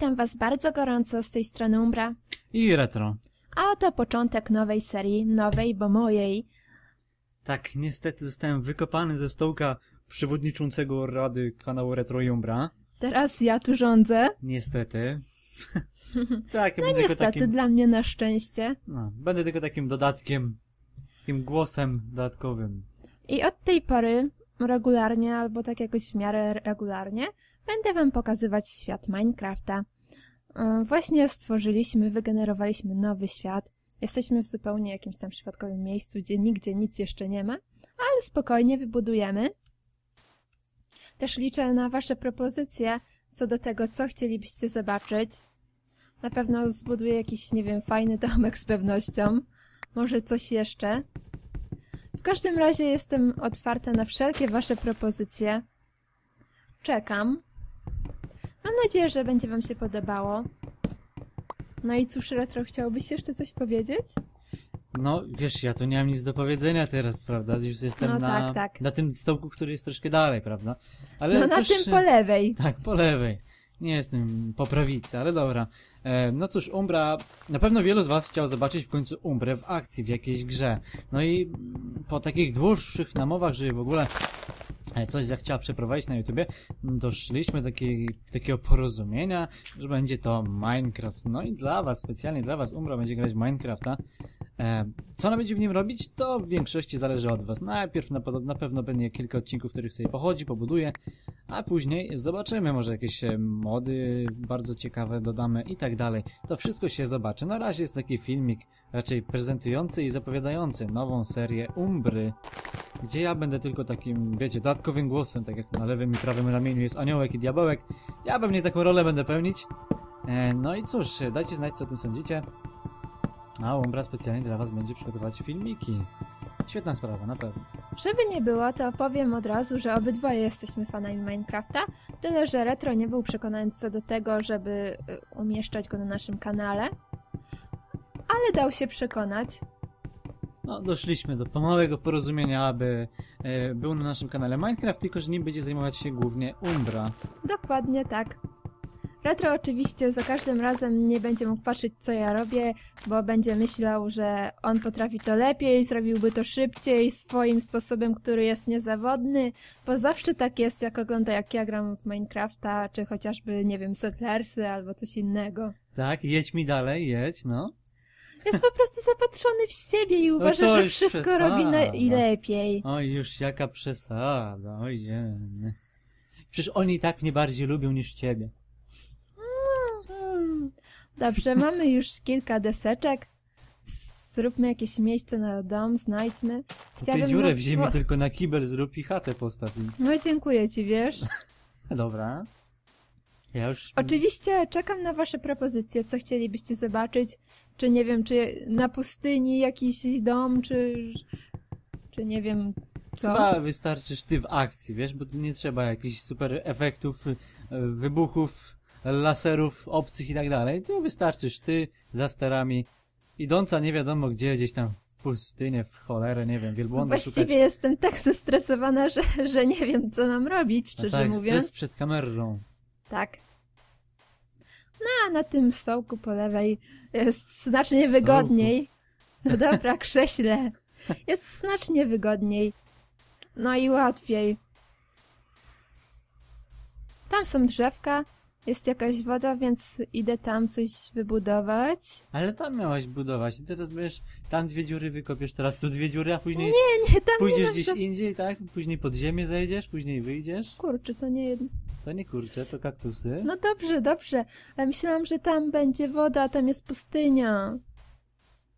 Witam Was bardzo gorąco z tej strony Umbra. I retro. A oto początek nowej serii, nowej, bo mojej. Tak, niestety zostałem wykopany ze stołka przewodniczącego rady kanału Retro Jumbra. Teraz ja tu rządzę. Niestety. tak, ja No niestety, takim, dla mnie na szczęście. no, będę tylko takim dodatkiem, takim głosem dodatkowym. I od tej pory regularnie, albo tak jakoś w miarę regularnie, będę Wam pokazywać świat Minecrafta. Yy, Właśnie stworzyliśmy, wygenerowaliśmy nowy świat. Jesteśmy w zupełnie jakimś tam przypadkowym miejscu, gdzie nigdzie nic jeszcze nie ma, ale spokojnie wybudujemy. Też liczę na Wasze propozycje co do tego, co chcielibyście zobaczyć. Na pewno zbuduję jakiś, nie wiem, fajny domek z pewnością. Może coś jeszcze. W każdym razie jestem otwarta na wszelkie Wasze propozycje. Czekam. Mam nadzieję, że będzie Wam się podobało. No i cóż, Retro, chciałbyś jeszcze coś powiedzieć? No, wiesz, ja tu nie mam nic do powiedzenia teraz, prawda? Już jestem No na, tak, tak. na tym stołku, który jest troszkę dalej, prawda? Ale No na tym po lewej. Tak, po lewej. Nie jestem po prawicy, ale dobra. E, no cóż, Umbra, na pewno wielu z was chciał zobaczyć w końcu Umbrę w akcji, w jakiejś grze. No i mm, po takich dłuższych namowach, że w ogóle e, coś zachciała przeprowadzić na YouTubie, m, doszliśmy do takiej, takiego porozumienia, że będzie to Minecraft. No i dla was, specjalnie dla was, Umbra będzie grać Minecrafta. E, co ona będzie w nim robić, to w większości zależy od was. Najpierw na, na pewno będzie kilka odcinków, w których sobie pochodzi, pobuduje, a później zobaczymy, może jakieś e, mody bardzo ciekawe dodamy i tak dalej. To wszystko się zobaczy. Na razie jest taki filmik raczej prezentujący i zapowiadający nową serię Umbry, gdzie ja będę tylko takim, wiecie, dodatkowym głosem, tak jak na lewym i prawym ramieniu jest aniołek i diabełek. Ja pewnie taką rolę będę pełnić. E, no i cóż, dajcie znać, co o tym sądzicie. A Umbra specjalnie dla was będzie przygotować filmiki. Świetna sprawa, na pewno. Żeby nie było, to powiem od razu, że obydwoje jesteśmy fanami Minecrafta, tyle że Retro nie był przekonany co do tego, żeby y, umieszczać go na naszym kanale, ale dał się przekonać. No, doszliśmy do pomałego porozumienia, aby e, był na naszym kanale Minecraft, tylko że nim będzie zajmować się głównie Umbra. Dokładnie tak. Retro oczywiście za każdym razem nie będzie mógł patrzeć, co ja robię, bo będzie myślał, że on potrafi to lepiej, zrobiłby to szybciej, swoim sposobem, który jest niezawodny, bo zawsze tak jest, jak ogląda, jak ja gram w Minecrafta, czy chociażby, nie wiem, Settlersy albo coś innego. Tak, jedź mi dalej, jedź, no. Jest po prostu zapatrzony w siebie i uważa, to że wszystko przesada. robi najlepiej. Oj, już jaka przesada, ojej. Przecież oni i tak mnie bardziej lubią niż ciebie. Dobrze, mamy już kilka deseczek. Zróbmy jakieś miejsce na dom, znajdźmy. Kupię dziurę na- w ziemi, po- tylko na kibel zrób i chatę postaw. i- No dziękuję ci, wiesz. Dobra. Ja już... Oczywiście czekam na wasze propozycje, co chcielibyście zobaczyć. Czy nie wiem, czy na pustyni jakiś dom, czy... Czy nie wiem co. Chyba wystarczysz ty w akcji, wiesz, bo tu nie trzeba jakichś super efektów, y, wybuchów, laserów obcych i tak dalej. Tu wystarczysz ty za sterami, idąca nie wiadomo gdzie, gdzieś tam w pustynię, w cholerę, nie wiem, wielbłąda Właściwie szukać. jestem tak zestresowana, że, że nie wiem, co mam robić, szczerze tak, mówiąc. stres przed kamerą. Tak. No, a na tym stołku po lewej jest znacznie Stołku. wygodniej. No dobra, krześle. Jest znacznie wygodniej. No i łatwiej. Tam są drzewka, jest jakaś woda, więc idę tam coś wybudować. Ale tam miałaś budować i teraz będziesz, tam dwie dziury wykopiesz, teraz tu dwie dziury, a później Nie, nie, tam nie pójdziesz ma gdzieś co- indziej, tak? Później pod ziemię zejdziesz, później wyjdziesz. Kurczę, to nie jedno. To nie kurcze, to kaktusy. No dobrze, dobrze, ale myślałam, że tam będzie woda, a tam jest pustynia.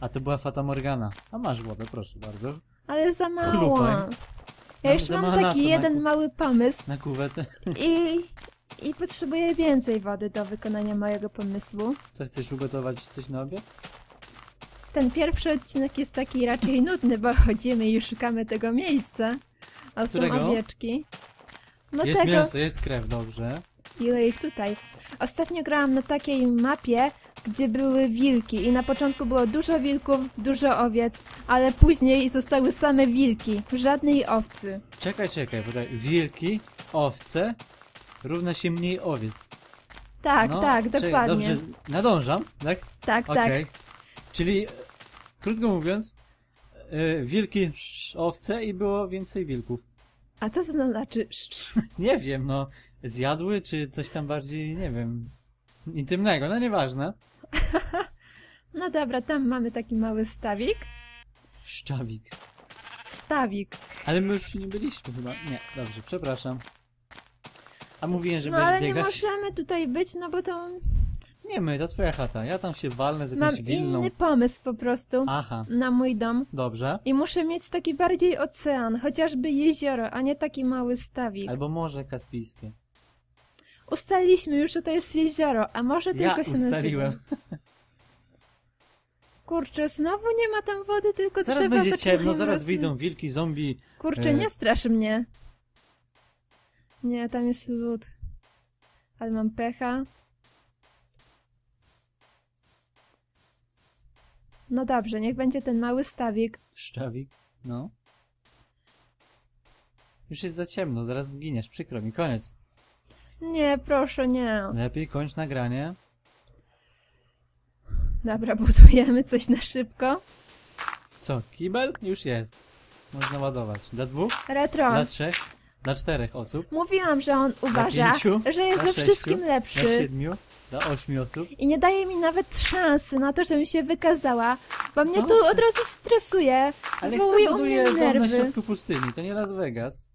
A to była Fata Morgana. A masz wodę, proszę bardzo. Ale za mało. Chlupaj. Ja już mam taki jeden mały pomysł Na kuwetę. i, i potrzebuję więcej wody do wykonania mojego pomysłu. Co, chcesz ugotować coś na obiad? Ten pierwszy odcinek jest taki raczej nudny, bo chodzimy i szukamy tego miejsca. A są Którego? owieczki. No jest tego, mięso, jest krew, dobrze. ile ich tutaj. Ostatnio grałam na takiej mapie, gdzie były wilki i na początku było dużo wilków, dużo owiec, ale później zostały same wilki, żadnej owcy. Czekaj, czekaj, podaj. Wilki, owce, równa się mniej owiec. Tak, no, tak, czekaj, dokładnie. Dobrze, nadążam, tak? Tak, tak. Okej. Czyli, e, krótko mówiąc, e, wilki, owce i było więcej wilków. A to co to znaczy? Nie wiem, no, zjadły, czy coś tam bardziej, nie wiem, intymnego, no nieważne. No dobra, tam mamy taki mały stawik. Szczawik. Stawik. Ale my już nie byliśmy chyba. Nie, dobrze, przepraszam. A mówiłem, że No będziesz ale nie możemy tutaj być, no bo to Nie my, to twoja chata. Ja tam się walnę z mam jakąś wilną. inny pomysł po prostu Aha, na mój dom. dobrze. I muszę mieć taki bardziej ocean, chociażby jezioro, a nie taki mały stawik. Albo Morze Kaspijskie. Ustaliliśmy już, że to jest jezioro, a może Ja tylko się ustaliłem. nazywa. Kurczę, znowu nie ma tam wody, tylko Zaraz drzewa będzie zaczynają ciemno, zaraz wyjdą wilki, zombie. Kurczę, E. nie strasz mnie. Nie, tam jest lód. Ale mam pecha. No dobrze, niech będzie ten mały stawik. Szczawik. No. Już jest za ciemno, zaraz zginiesz, przykro mi, koniec. Nie, proszę, nie. Lepiej kończ nagranie. Dobra, budujemy coś na szybko. Co, kibel? Już jest. Można ładować. Dla dwóch? Retro. Dla trzech? Dla czterech osób? Mówiłam, że on uważa, pięciu? że jest we wszystkim sześciu? Dla lepszy. siedmiu? Dla ośmiu osób? I nie daje mi nawet szansy na to, żebym się wykazała, bo mnie No. tu od razu stresuje. Ale kto u buduje mnie dom na nerwy. środku pustyni? To nie Las Vegas.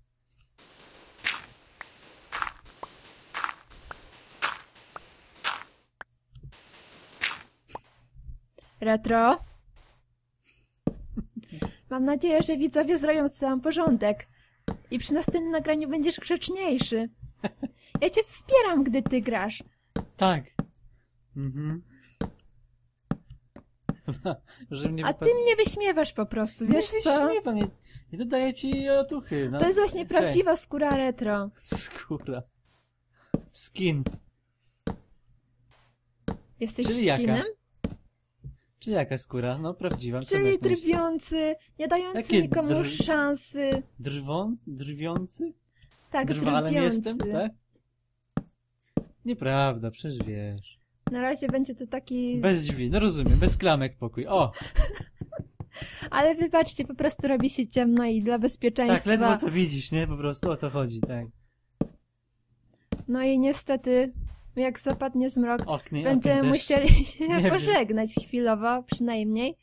Retro. Mam nadzieję, że widzowie zrobią z całym porządek. I przy następnym nagraniu będziesz grzeczniejszy. Ja cię wspieram, gdy ty grasz. Tak. Mhm. Że mnie A ty mnie wyśmiewasz po prostu, wiesz nie co? wyśmiewam, nie, nie dodaję ci otuchy. No. To jest właśnie Cześć. prawdziwa skóra retro. Skóra. Skin. Jesteś Czyli jaka? skinem? Czy jaka skóra? No prawdziwa. Czyli drwiący, nie dający Jakie nikomu drw- szansy. Drwą? Drwiący? Tak, Drwalem drwiący. jestem, tak? Nieprawda, przecież wiesz. Na razie będzie to taki... Bez drzwi, no rozumiem, bez klamek pokój. O, Ale wybaczcie, po prostu robi się ciemno i dla bezpieczeństwa. tak, ledwo co widzisz, nie? Po prostu o to chodzi, tak. No i niestety, jak zapadnie zmrok, Oknie, będziemy musieli się Nie wiem. pożegnać chwilowo, przynajmniej.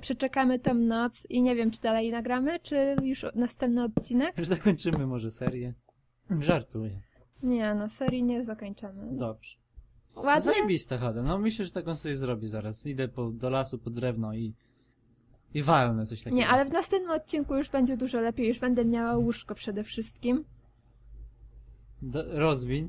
Przeczekamy tą noc i nie wiem, czy dalej nagramy, czy już następny odcinek. Już zakończymy może serię. Żartuję. Nie, no, serii nie zakończymy. Dobrze. Ładnie? Zajebista chata. No myślę, że taką sobie zrobi zaraz. Idę po, do lasu po drewno i i walnę coś takiego. Nie, ale w następnym odcinku już będzie dużo lepiej, już będę miała łóżko przede wszystkim. Do, rozwiń.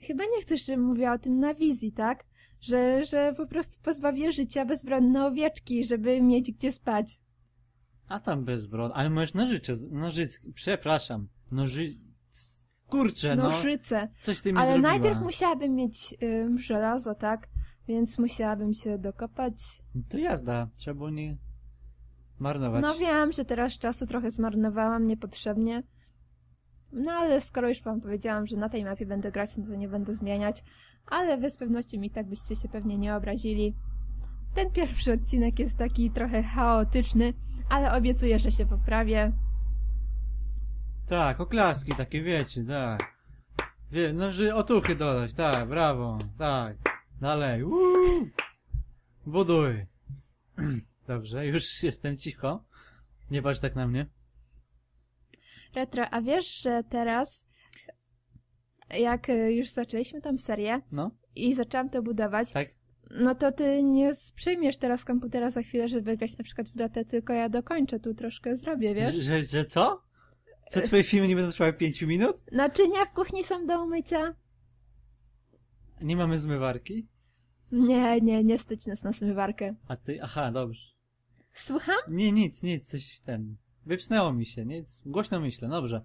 Chyba nie chcesz, żebym mówiła o tym na wizji, tak? Że, że po prostu pozbawię życia bezbronne owieczki, żeby mieć gdzie spać. A tam bezbron. Ale możesz nożycze, nożyc... Przepraszam. Noży... Kurczę, no. Nożyce. Coś ty mi Ale zrobiła. najpierw musiałabym mieć ym, żelazo, tak? Więc musiałabym się dokopać. To jazda. Trzeba było nie marnować. No wiem, że teraz czasu trochę zmarnowałam niepotrzebnie. No ale skoro już wam powiedziałam, że na tej mapie będę grać, no to nie będę zmieniać. Ale wy z pewnością i tak byście się pewnie nie obrazili. Ten pierwszy odcinek jest taki trochę chaotyczny, ale obiecuję, że się poprawię. Tak, oklaski takie, wiecie, tak. Wie, no, że otuchy dodać, tak, brawo, tak. Dalej, uuu. Buduj. Dobrze, już jestem cicho. Nie patrz tak na mnie. Retro, a wiesz, że teraz, jak y, już zaczęliśmy tą serię No, i zaczęłam to budować, tak? no to ty nie przyjmiesz teraz komputera za chwilę, żeby grać na przykład w datę, tylko ja dokończę, tu troszkę zrobię, wiesz? Że, że co? Co, twoje filmy nie będą trwały 5 minut? Naczynia w kuchni są do umycia? Nie mamy zmywarki? Nie, nie, nie stać nas na zmywarkę. A ty, aha, dobrze. Słucham? Nie, nic, nic, coś ten. Wypsnęło mi się, nic. Głośno myślę, dobrze.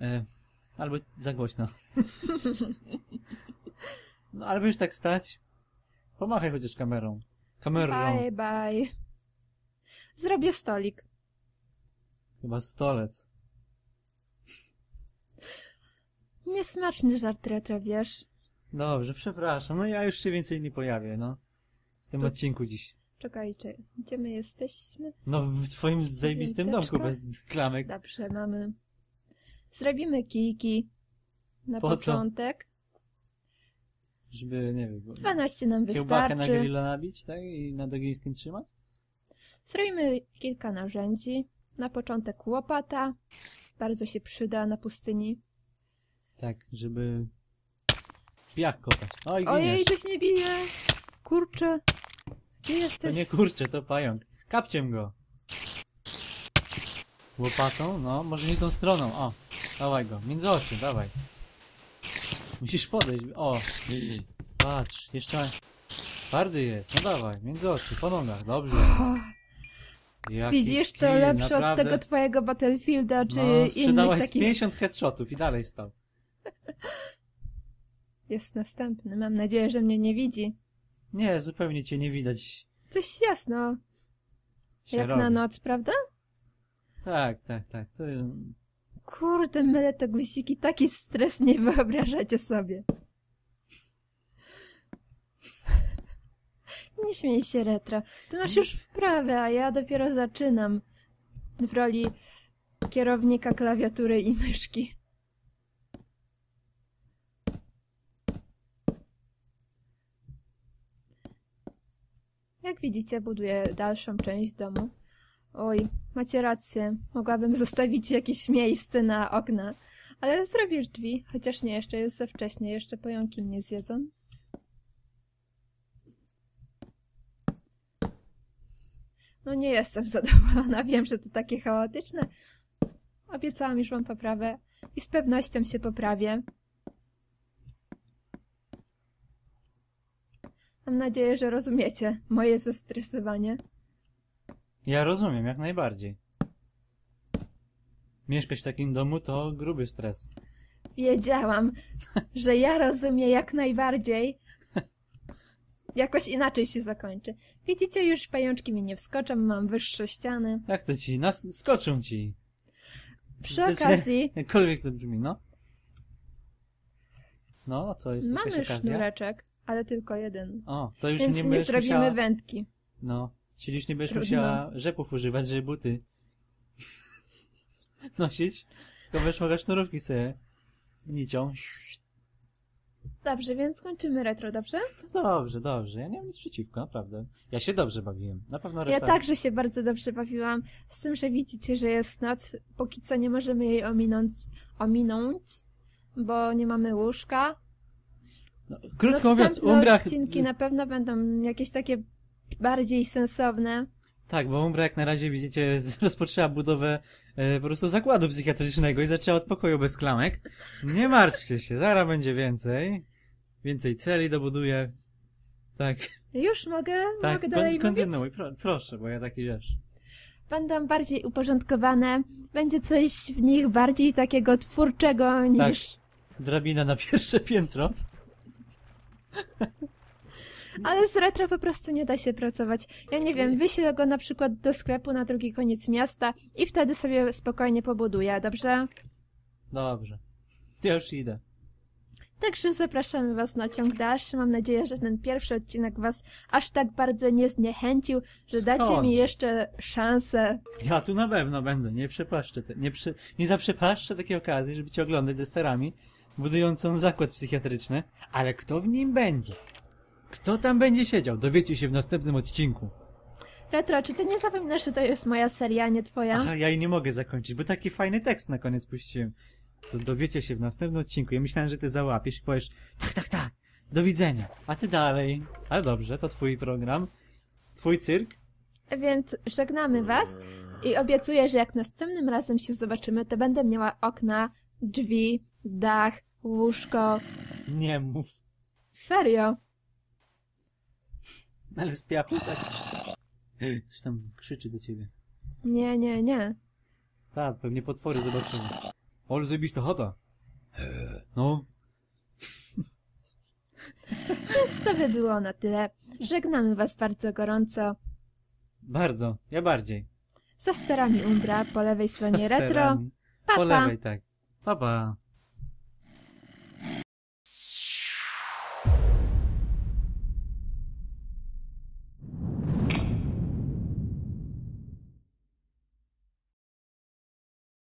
E, albo za głośno. no, albo już tak stać. Pomachaj chociaż kamerą. Kamerą. Bye, bye. Zrobię stolik. Chyba stolec. Niesmaczny żart retro, wiesz? Dobrze, przepraszam. No ja już się więcej nie pojawię, no. W tym To- odcinku dziś. Czekajcie, gdzie my jesteśmy? No w twoim zajebistym domku bez klamek. Dobrze, mamy. Zrobimy kijki na Po co? początek. Żeby, nie wiem, 12 nam kiełbachę na wystarczy. grilla nabić, tak? I na dogińskim trzymać? Zrobimy kilka narzędzi. Na początek łopata. Bardzo się przyda na pustyni. Tak, żeby... Jak kopać? Oj, Ojej, coś mnie bije! Kurczę. To jesteś? nie kurczę, to pająk. Kapciem go. Łopatą? No, może nie tą stroną. O, dawaj go. Między oczy, dawaj. Musisz podejść. O, patrz, jeszcze... Twardy jest. No dawaj, między oczy, po nogach, dobrze. Jaki widzisz, to skill, lepsze naprawdę. od tego twojego Battlefielda, czy No, innych takich. 50 headshotów i dalej stał. Jest następny. Mam nadzieję, że mnie nie widzi. Nie, zupełnie cię nie widać. Coś jasno. Jak robi. na noc, prawda? Tak, tak, tak. To... Kurde, mylę te guziki. Taki stres nie wyobrażacie sobie. Nie śmiej się, Retro. Ty masz już wprawę, a ja dopiero zaczynam w roli kierownika klawiatury i myszki. Jak widzicie, buduję dalszą część domu. Oj, macie rację. Mogłabym zostawić jakieś miejsce na okna. Ale zrobisz drzwi, chociaż nie, jeszcze jest za wcześnie, jeszcze pająki mnie zjedzą. No nie jestem zadowolona, wiem, że to takie chaotyczne. Obiecałam już wam poprawę i z pewnością się poprawię. Mam nadzieję, że rozumiecie moje zestresowanie. Ja rozumiem, jak najbardziej. Mieszkać w takim domu to gruby stres. Wiedziałam, że ja rozumiem jak najbardziej. Jakoś inaczej się zakończy. Widzicie, już pajączki mi nie wskoczą, mam wyższe ściany. Jak to ci? Nas skoczą ci. Przy To cię- okazji Jakkolwiek to brzmi, no. No, co jest jakaś mamy okazja? sznureczek, ale tylko jeden. O, to już Więc nie nie, zrobimy musiała... wędki. No, czyli już nie będziesz Trudno. musiała rzepów używać, żeby buty nosić. Tylko będziesz mogła sznurówki sobie nicią. Dobrze, więc kończymy retro, dobrze? No dobrze, dobrze. Ja nie mam nic przeciwko, naprawdę. Ja się dobrze bawiłem. Na pewno Ja reszta... także się bardzo dobrze bawiłam. Z tym, że widzicie, że jest noc. Póki co nie możemy jej ominąć, ominąć bo nie mamy łóżka. No, krótko mówiąc, Następne Umbra... odcinki na pewno będą jakieś takie bardziej sensowne. Tak, bo Umbra jak na razie widzicie rozpoczęła budowę e, po prostu zakładu psychiatrycznego i zaczęła od pokoju bez klamek. Nie martwcie się, zaraz będzie więcej. Więcej celi dobuduje. Tak, Już mogę, tak, mogę dalej mówić? kontynuuj, pro, proszę, bo ja taki wiesz. Będą bardziej uporządkowane. Będzie coś w nich bardziej takiego twórczego niż... Drabina na pierwsze piętro. Ale z retro po prostu nie da się pracować. Ja nie wiem, wyślę go na przykład do sklepu na drugi koniec miasta i wtedy sobie spokojnie pobuduję, dobrze? Dobrze. Ja już idę. Także zapraszamy Was na ciąg dalszy. Mam nadzieję, że ten pierwszy odcinek Was aż tak bardzo nie zniechęcił, że dacie Skąd? mi jeszcze szansę. Ja tu na pewno będę, nie przepaszczę, te, nie, przy, nie zaprzepaszczę takiej okazji, żeby cię oglądać ze starami, budującą zakład psychiatryczny, ale kto w nim będzie? Kto tam będzie siedział? Dowiecie się w następnym odcinku. Retro, czy Ty nie zapominasz, że to jest moja seria, a nie Twoja? Aha, ja jej nie mogę zakończyć, bo taki fajny tekst na koniec puściłem. Co dowiecie się w następnym odcinku. Ja myślałem, że ty załapiesz i powiesz, tak, tak, tak, do widzenia. A ty dalej. Ale dobrze, to twój program. Twój cyrk. Więc żegnamy Was i obiecuję, że jak następnym razem się zobaczymy, to będę miała okna, drzwi, dach, łóżko. Nie mów. Serio. Ale spiaprzy tak. Coś tam krzyczy do ciebie. Nie, nie, nie. Tak, pewnie potwory zobaczymy. Ale zrobisz to chata. No. Więc to by było na tyle. Żegnamy Was bardzo gorąco. Bardzo, ja bardziej. Za sterami Umbra, po lewej stronie Za retro. Pa, Po pa. lewej, tak. Pa, pa.